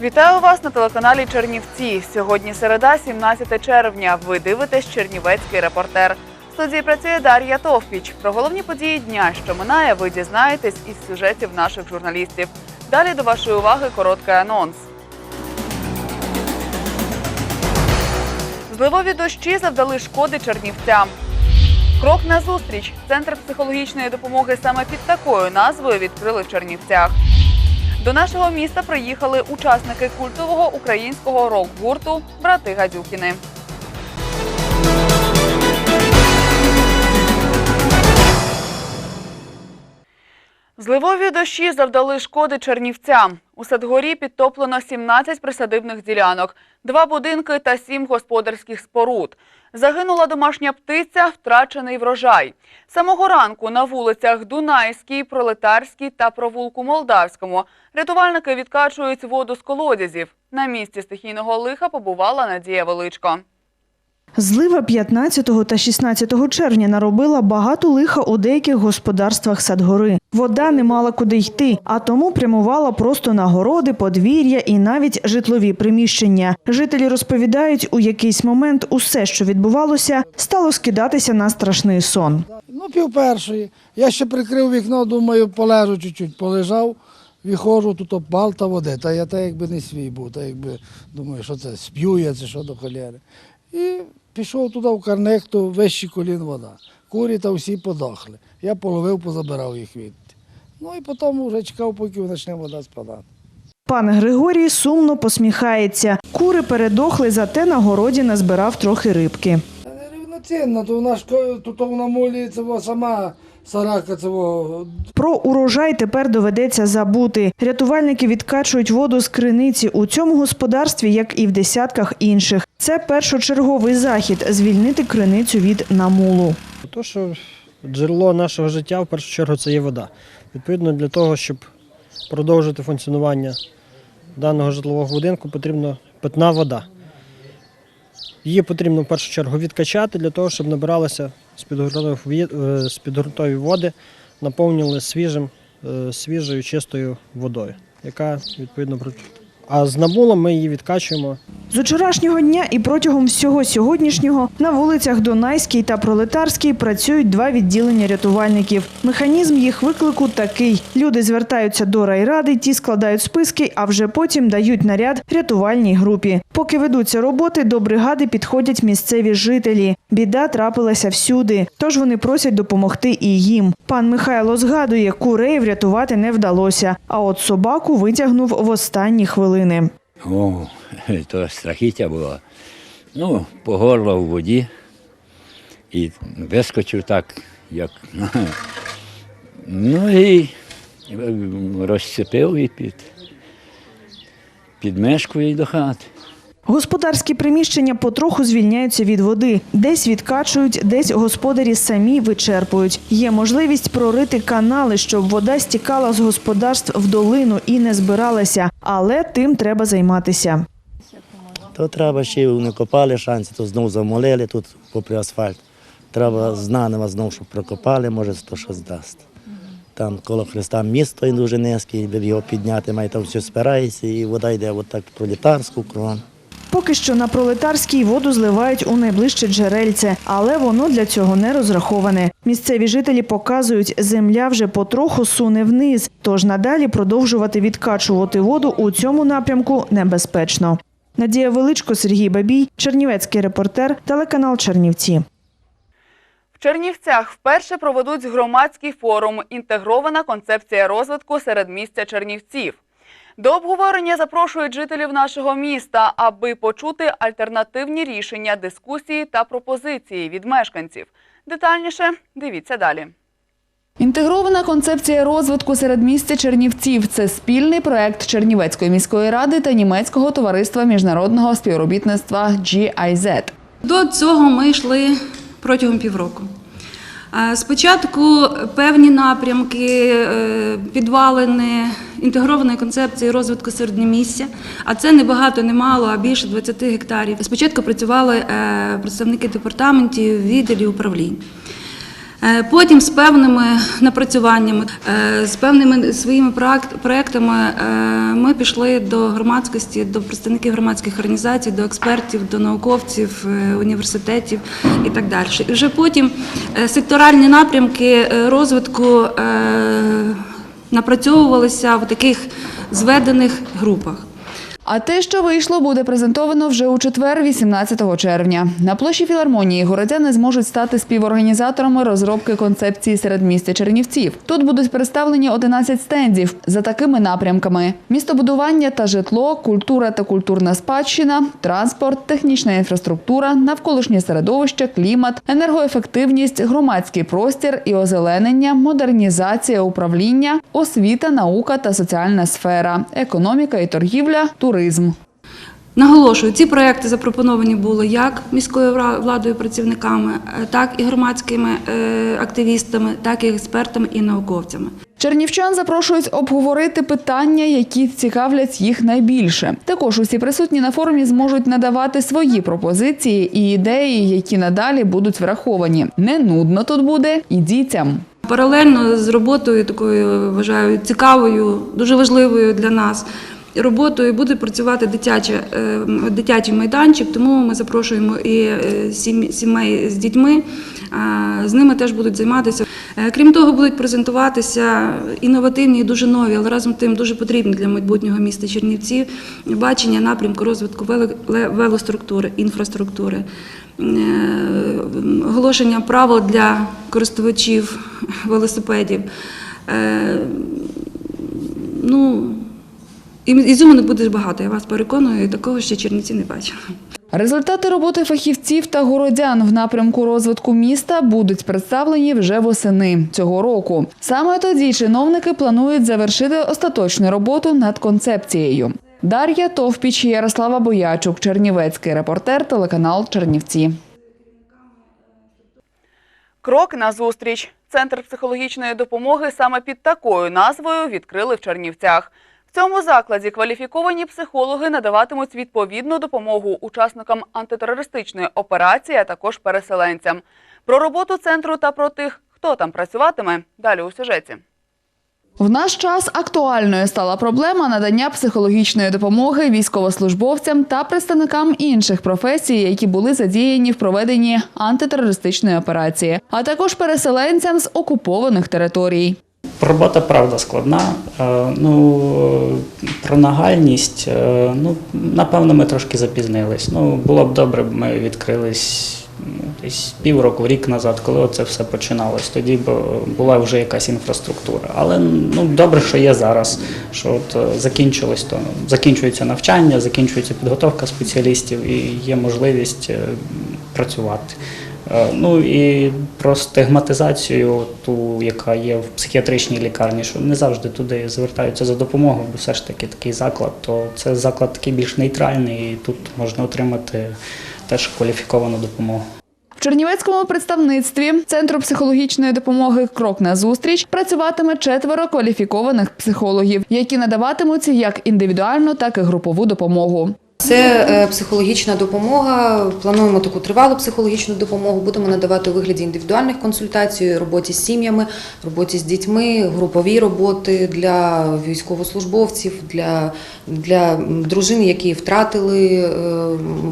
Вітаю вас на телеканалі Чернівці. Сьогодні середа, 17 червня. Ви дивитесь Чернівецький репортер. В студії працює Дар'я Товпіч. Про головні події дня, що минає, ви дізнаєтесь із сюжетів наших журналістів. Далі до вашої уваги короткий анонс. Зливові дощі завдали шкоди чернівцям. Крок назустріч. Центр психологічної допомоги саме під такою назвою відкрили в Чернівцях. До нашого міста приїхали учасники культового українського рок-гурту Брати Гадюкіни. Зливові дощі завдали шкоди чернівцям. У Садгорі підтоплено 17 присадибних ділянок, два будинки та сім господарських споруд. Загинула домашня птиця, втрачений врожай. Самого ранку на вулицях Дунайській, Пролетарській та провулку Молдавському рятувальники відкачують воду з колодязів. На місці стихійного лиха побувала Надія Величко. Злива 15 та 16 червня наробила багато лиха у деяких господарствах Садгори. Вода не мала куди йти, а тому прямувала просто на городи, подвір'я і навіть житлові приміщення. Жителі розповідають, у якийсь момент усе, що відбувалося, стало скидатися на страшний сон. Ну, пів першої. Я ще прикрив вікно, думаю, полежу чуть-чуть, полежав, виходжу, тут балта води. Та я так якби не свій був, та якби думаю, що це сп'ю я, це що до холєри. І пішов туди в карнекту, вищі колін вода. Курі та всі подохли. Я половив, позабирав їх від. Ну і потім вже чекав, поки почне вода спадати. Пан Григорій сумно посміхається. Кури передохли, зате на городі назбирав трохи рибки. Та не рівноцінно, то вона ж то, тут вона молі сама сарака цього Про урожай тепер доведеться забути. Рятувальники відкачують воду з криниці у цьому господарстві, як і в десятках інших. Це першочерговий захід звільнити криницю від намулу. То, що джерело нашого життя в першу чергу це є вода. Відповідно, для того, щоб продовжити функціонування даного житлового будинку, потрібна питна вода. Її потрібно в першу чергу відкачати для того, щоб набиралися з підгортові води, наповнювали свіжим, е, свіжою чистою водою, яка відповідно а з намулом ми її відкачуємо З учорашнього дня і протягом всього сьогоднішнього на вулицях Донайській та Пролетарській працюють два відділення рятувальників. Механізм їх виклику такий: люди звертаються до райради, ті складають списки, а вже потім дають наряд рятувальній групі. Поки ведуться роботи, до бригади підходять місцеві жителі. Біда трапилася всюди, тож вони просять допомогти і їм. Пан Михайло згадує, курей врятувати не вдалося, а от собаку витягнув в останні хвилини. О, то страхіття було. Ну, по горло в воді і вискочив так, як. Ну і розцепив і під, під мешкою і до хати. Господарські приміщення потроху звільняються від води. Десь відкачують, десь господарі самі вичерпують. Є можливість прорити канали, щоб вода стікала з господарств в долину і не збиралася. Але тим треба займатися. То треба ще не копали шанси, то знову замолили тут попри асфальт. Треба знанива знову, щоб прокопали, може то щось дасть. Там коло Христа місто дуже низьке, щоб його підняти, має там все спирається, і вода йде отак пролітарську крон. Поки що на пролетарській воду зливають у найближче джерельце, але воно для цього не розраховане. Місцеві жителі показують, земля вже потроху суне вниз, тож надалі продовжувати відкачувати воду у цьому напрямку небезпечно. Надія Величко, Сергій Бабій, Чернівецький репортер, телеканал Чернівці. В Чернівцях вперше проведуть громадський форум Інтегрована концепція розвитку середмістя Чернівців. До обговорення запрошують жителів нашого міста, аби почути альтернативні рішення, дискусії та пропозиції від мешканців. Детальніше дивіться далі. Інтегрована концепція розвитку середмістя Чернівців це спільний проект Чернівецької міської ради та німецького товариства міжнародного співробітництва GIZ. До цього ми йшли протягом півроку. Е, Спочатку певні напрямки, е, підвалини інтегрованої концепції розвитку середньомістя, а це не багато, не мало, а більше 20 гектарів. Спочатку працювали е, представники департаментів, відділів управлінь. Е, Потім з певними напрацюваннями, е, з певними своїми проект- проектами ми пішли до громадськості, до представників громадських організацій, до експертів, до науковців, університетів і так далі. І вже потім секторальні напрямки розвитку напрацьовувалися в таких зведених групах. А те, що вийшло, буде презентовано вже у четвер, 18 червня. На площі філармонії городяни зможуть стати співорганізаторами розробки концепції середмістя Чернівців. Тут будуть представлені 11 стендів за такими напрямками: містобудування та житло, культура та культурна спадщина, транспорт, технічна інфраструктура, навколишнє середовище, клімат, енергоефективність, громадський простір і озеленення, модернізація управління, освіта, наука та соціальна сфера, економіка і торгівля, туризм. Наголошую, ці проекти запропоновані були як міською владою, працівниками, е, так і громадськими е, активістами, так і експертами і науковцями. Чернівчан запрошують обговорити питання, які цікавлять їх найбільше. Також усі присутні на форумі зможуть надавати свої пропозиції і ідеї, які надалі будуть враховані. Не нудно тут буде і дітям. Паралельно з роботою такою вважаю цікавою, дуже важливою для нас. Роботою буде працювати дитяче, е, дитячий майданчик, тому ми запрошуємо і е, сімей з дітьми. З ними теж будуть займатися. Е, Крім того, будуть презентуватися інновативні і дуже нові, але разом тим дуже потрібні для майбутнього міста Чернівці бачення напрямку розвитку вело- велоструктури, інфраструктури, оголошення правил для користувачів велосипедів. Ну, ізюминок буде багато, я вас переконую, такого ще Чернівці не бачила. Результати роботи фахівців та городян в напрямку розвитку міста будуть представлені вже восени цього року. Саме тоді чиновники планують завершити остаточну роботу над концепцією. Дар'я Товпіч, Ярослава Боячук, Чернівецький репортер, телеканал Чернівці. Крок назустріч. Центр психологічної допомоги саме під такою назвою відкрили в Чернівцях. В цьому закладі кваліфіковані психологи надаватимуть відповідну допомогу учасникам антитерористичної операції, а також переселенцям. Про роботу центру та про тих, хто там працюватиме, далі у сюжеті. В наш час актуальною стала проблема надання психологічної допомоги військовослужбовцям та представникам інших професій, які були задіяні в проведенні антитерористичної операції, а також переселенцям з окупованих територій. Робота правда складна. Е, Ну про нагальність, е, ну напевно, ми трошки запізнились. Ну було б добре, ми відкрились ну, десь півроку, рік назад, коли це все починалось. Тоді б була вже якась інфраструктура. Але ну добре, що є зараз. Що от е, закінчилось то закінчується навчання, закінчується підготовка спеціалістів і є можливість е, працювати. Е, Ну і про стигматизацію, ту, яка є в психіатричній лікарні, що не завжди туди звертаються за допомогою, бо все ж таки такий заклад, то це заклад такий більш нейтральний, і тут можна отримати теж кваліфіковану допомогу. В Чернівецькому представництві Центру психологічної допомоги Крок на зустріч працюватиме четверо кваліфікованих психологів, які надаватимуть як індивідуальну, так і групову допомогу. Це е, психологічна допомога. Плануємо таку тривалу психологічну допомогу. Будемо надавати у вигляді індивідуальних консультацій, роботі з сім'ями, роботі з дітьми, групові роботи для військовослужбовців, для, для дружин, які втратили е,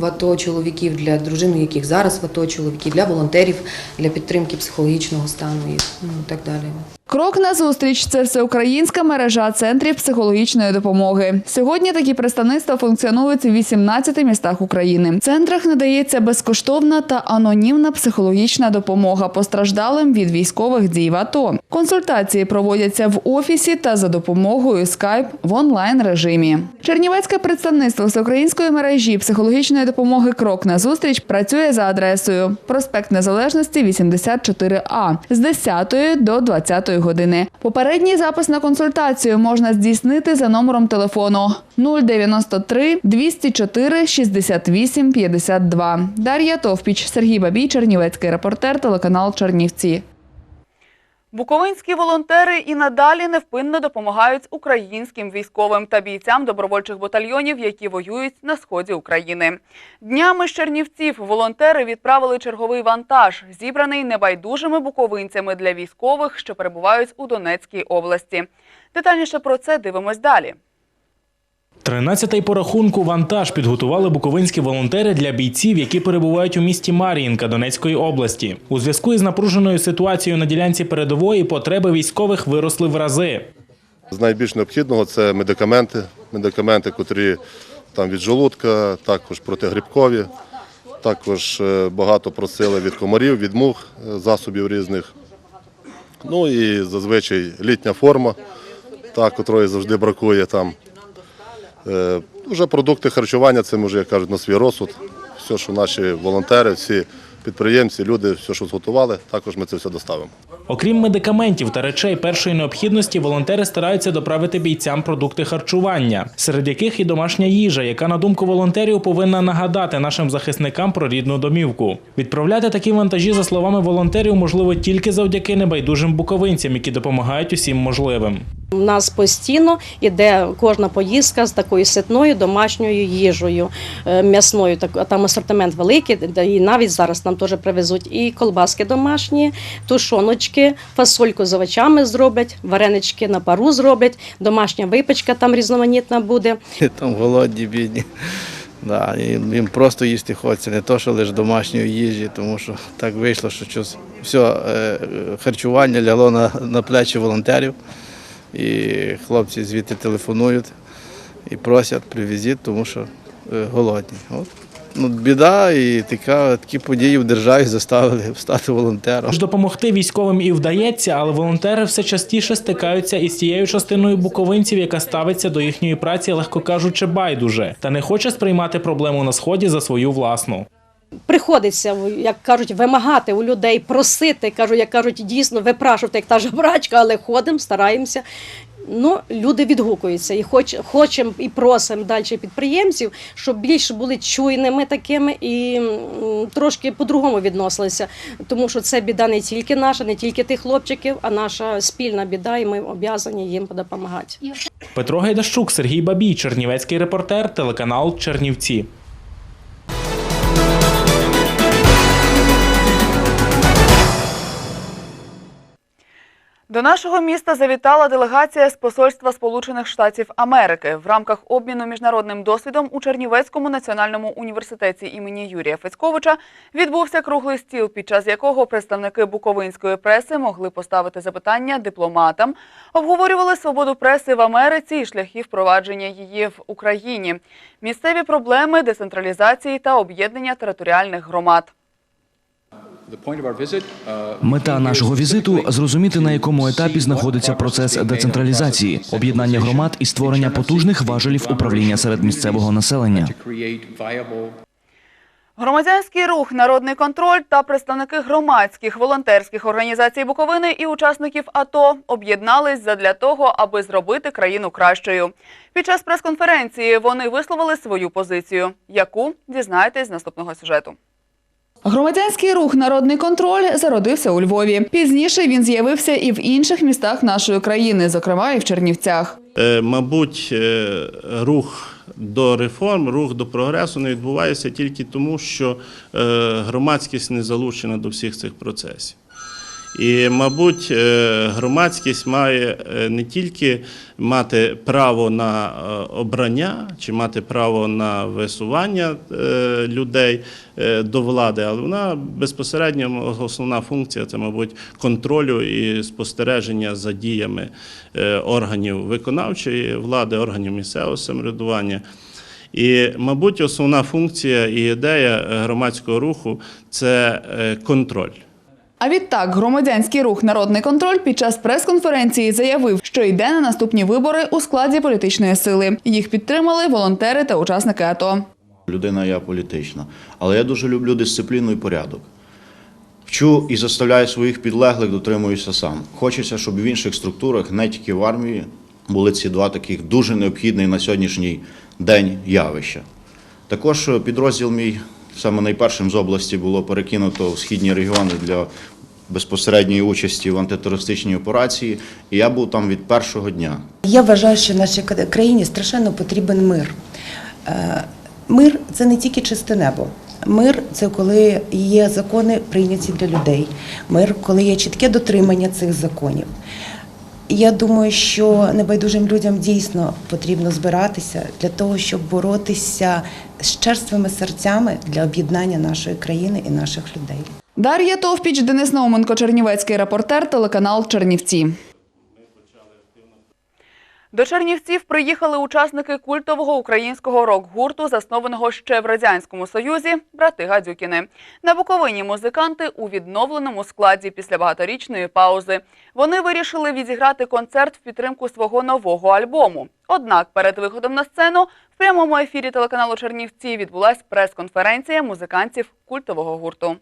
в АТО чоловіків, для дружин, яких зараз в АТО чоловіків, для волонтерів, для підтримки психологічного стану і ну, так далі. Крок на зустріч це всеукраїнська мережа центрів психологічної допомоги. Сьогодні такі представництва функціонують 18 містах України. В центрах надається безкоштовна та анонімна психологічна допомога постраждалим від військових дій в АТО. Консультації проводяться в офісі та за допомогою Skype в онлайн режимі. Чернівецьке представництво всеукраїнської мережі психологічної допомоги Крок на зустріч працює за адресою проспект Незалежності 84А з 10 до 20 години. Попередній запис на консультацію можна здійснити за номером телефону 093 204 68 52. Дар'я Товпіч, Сергій Бабій, Чернівецький репортер, телеканал Чернівці. Буковинські волонтери і надалі невпинно допомагають українським військовим та бійцям добровольчих батальйонів, які воюють на сході України. Днями з Чернівців волонтери відправили черговий вантаж, зібраний небайдужими буковинцями для військових, що перебувають у Донецькій області. Детальніше про це дивимось далі. Тринадцятий по рахунку вантаж підготували буковинські волонтери для бійців, які перебувають у місті Мар'їнка Донецької області. У зв'язку із напруженою ситуацією на ділянці передової потреби військових виросли в рази. З найбільш необхідного це медикаменти, медикаменти, котрі там від желудка, також протигрибкові. Також е, багато просили від комарів, від мух, е, засобів різних. Ну і зазвичай літня форма, та, котрої завжди бракує там. Е, Вже продукти харчування, це може, як кажуть, на свій розсуд. Все, що наші волонтери, всі підприємці, люди, все, що зготували, також ми це все доставимо. Окрім медикаментів та речей першої необхідності, волонтери стараються доправити бійцям продукти харчування, серед яких і домашня їжа, яка, на думку волонтерів, повинна нагадати нашим захисникам про рідну домівку. Відправляти такі вантажі, за словами волонтерів, можливо тільки завдяки небайдужим буковинцям, які допомагають усім можливим. У нас постійно іде кожна поїздка з такою ситною домашньою їжею, е, м'ясною. Там асортимент великий, і навіть зараз нам теж привезуть і колбаски домашні, тушоночки, фасольку з овочами зроблять, варенички на пару зроблять, домашня випечка там різноманітна буде. Там голодні, бідні. Да, їм, просто їсти хочеться, не то, що лише домашньої їжі, тому що так вийшло, що все е, харчування лягло на, на плечі волонтерів. І хлопці звідти телефонують і просять, привезіть, тому що е, голодні. От. Ну, біда і така, такі події в державі заставили стати волонтером. Допомогти військовим і вдається, але волонтери все частіше стикаються із тією частиною буковинців, яка ставиться до їхньої праці, легко кажучи, байдуже, та не хоче сприймати проблему на сході за свою власну. Приходиться, як кажуть, вимагати у людей, просити, кажу, як кажуть, дійсно випрашувати, як та жебрачка, але ходимо, стараємося. Ну, люди відгукуються і хоч, хочемо і просимо далі підприємців, щоб більше були чуйними такими і трошки по-другому відносилися. Тому що це біда не тільки наша, не тільки тих хлопчиків, а наша спільна біда, і ми обов'язані їм допомагати. Петро Гайдащук, Сергій Бабій, Чернівецький репортер, телеканал Чернівці. До нашого міста завітала делегація з посольства Сполучених Штатів Америки в рамках обміну міжнародним досвідом у Чернівецькому національному університеті імені Юрія Фецьковича відбувся круглий стіл, під час якого представники буковинської преси могли поставити запитання дипломатам, обговорювали свободу преси в Америці і шляхи впровадження її в Україні, місцеві проблеми децентралізації та об'єднання територіальних громад. Мета нашого візиту зрозуміти на якому етапі знаходиться процес децентралізації, об'єднання громад і створення потужних важелів управління серед місцевого населення. Громадянський рух, народний контроль та представники громадських волонтерських організацій Буковини і учасників АТО об'єднались задля того, аби зробити країну кращою. Під час прес-конференції вони висловили свою позицію, яку дізнаєтесь з наступного сюжету. Громадянський рух Народний контроль зародився у Львові. Пізніше він з'явився і в інших містах нашої країни, зокрема і в Чернівцях. Е, Мабуть, е, рух до реформ, рух до прогресу не відбувається тільки тому, що е, громадськість не залучена до всіх цих процесів. І, мабуть, е, громадськість має е, не тільки мати право на е, обрання чи мати право на висування людей до влади, але вона безпосередньо основна функція це, мабуть, контролю і спостереження за діями органів виконавчої влади, органів місцевого самоврядування. І, мабуть, основна функція і ідея громадського руху це контроль. А відтак громадянський рух Народний контроль під час прес-конференції заявив, що йде на наступні вибори у складі політичної сили. Їх підтримали волонтери та учасники АТО. Людина я політична, але я дуже люблю дисципліну і порядок. Вчу і заставляю своїх підлеглих, дотримуюся сам. Хочеться, щоб в інших структурах, не тільки в армії, були ці два таких дуже необхідних на сьогоднішній день явища. Також підрозділ мій саме найпершим з області було перекинуто в східні регіони для безпосередньої участі в антитерористичній операції, і я був там від першого дня. Я вважаю, що нашій країні страшенно потрібен мир. Е, Мир це не тільки чисте небо. Мир це коли є закони прийняті для людей. Мир, коли є чітке дотримання цих законів. Я думаю, що небайдужим людям дійсно потрібно збиратися для того, щоб боротися з черствими серцями для об'єднання нашої країни і наших людей. Дар'я Товпіч, Денис Науменко, Чернівецький репортер, телеканал Чернівці. До Чернівців приїхали учасники культового українського рок-гурту, заснованого ще в радянському союзі брати Гадюкіни. На Буковині музиканти у відновленому складі після багаторічної паузи. Вони вирішили відіграти концерт в підтримку свого нового альбому. Однак перед виходом на сцену в прямому ефірі телеканалу Чернівці відбулась прес-конференція музикантів культового гурту.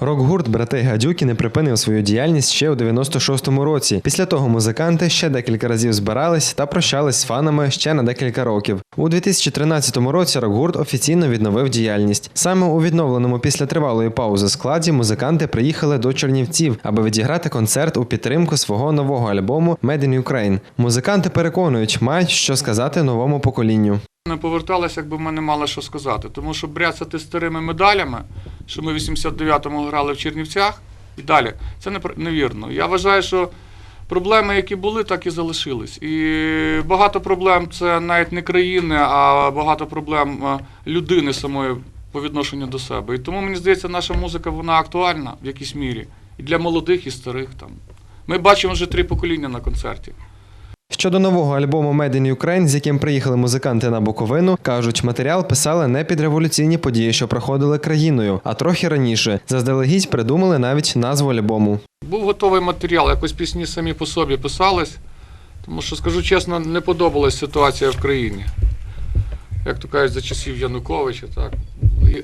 Рок-гурт брати Гадюкіни припинив свою діяльність ще у 96-му році. Після того музиканти ще декілька разів збирались та прощались з фанами ще на декілька років. У 2013 році рок-гурт офіційно відновив діяльність. Саме у відновленому після тривалої паузи складі музиканти приїхали до Чернівців, аби відіграти концерт у підтримку свого нового альбому «Made in Ukraine». Музиканти переконують, мають що сказати новому поколінню. Не поверталися, якби ми не мали що сказати. Тому що бряцати старими медалями, що ми в 89-му грали в Чернівцях і далі, це невірно. Я вважаю, що проблеми, які були, так і залишились. І багато проблем це навіть не країни, а багато проблем е, людини самої по відношенню до себе. І тому мені здається, наша музика вона актуальна в якійсь мірі. І для молодих, і старих там. Ми бачимо вже три покоління на концерті. Щодо нового альбому «Made in Ukraine», з яким приїхали музиканти на Буковину, кажуть, матеріал писали не під революційні події, що проходили країною, а трохи раніше. Заздалегідь придумали навіть назву альбому. Був готовий матеріал, якось пісні самі по собі писались, тому що, скажу чесно, не подобалась ситуація в країні. Як то кажуть, за часів Януковича, так.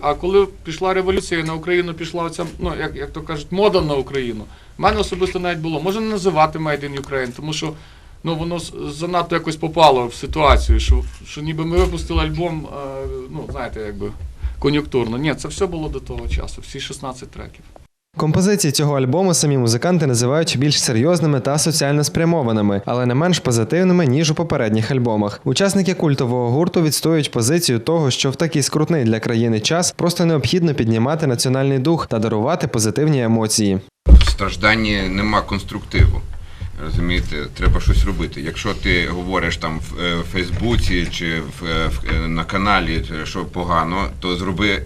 А коли пішла революція, на Україну пішла оця, ну, як, як то кажуть, мода на Україну, в мене особисто навіть було. Можна називати Made in Ukraine, тому що ну, воно занадто якось попало в ситуацію, що, що ніби ми випустили альбом, е, ну, знаєте, якби кон'юнктурно. Ні, це все було до того часу, всі 16 треків. Композиції цього альбому самі музиканти називають більш серйозними та соціально спрямованими, але не менш позитивними ніж у попередніх альбомах. Учасники культового гурту відстоюють позицію того, що в такий скрутний для країни час просто необхідно піднімати національний дух та дарувати позитивні емоції. В стражданні нема конструктиву. Розумієте, треба щось робити. Якщо ти говориш там в е, Фейсбуці чи в, е, в, е, на каналі, що погано, то зроби,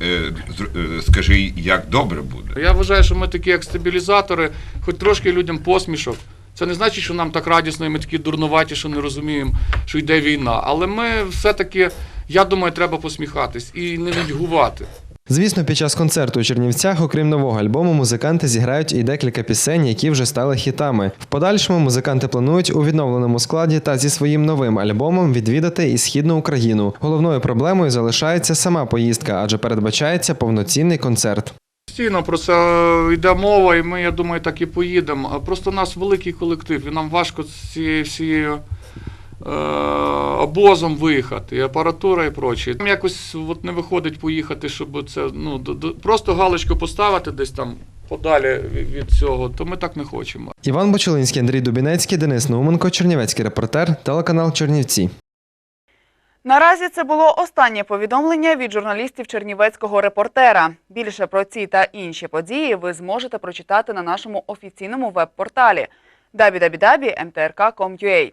зр- скажи, як добре буде. Я вважаю, що ми такі як стабілізатори, хоч трошки людям посмішок. Це не значить, що нам так радісно, і ми такі дурнуваті, що не розуміємо, що йде війна. Але ми все-таки, я думаю, треба посміхатись і не нудьгувати. Звісно, під час концерту у Чернівцях, окрім нового альбому, музиканти зіграють і декілька пісень, які вже стали хітами. В подальшому музиканти планують у відновленому складі та зі своїм новим альбомом відвідати і східну Україну. Головною проблемою залишається сама поїздка, адже передбачається повноцінний концерт. Постійно про це йде мова, і ми, я думаю, так і поїдемо. Просто у нас великий колектив, і нам важко цією всією обозом виїхати, і апаратура і проче. Там якось от не виходить поїхати, щоб це ну, до- до- просто галочку поставити десь там подалі від- від цього, то ми так не хочемо. Іван Бочелинський, Андрій Дубінецький, Денис Науменко, Чернівецький репортер, телеканал Чернівці. Наразі це було останнє повідомлення від журналістів Чернівецького репортера. Більше про ці та інші події ви зможете прочитати на нашому офіційному веб-порталі www.mtrk.com.ua.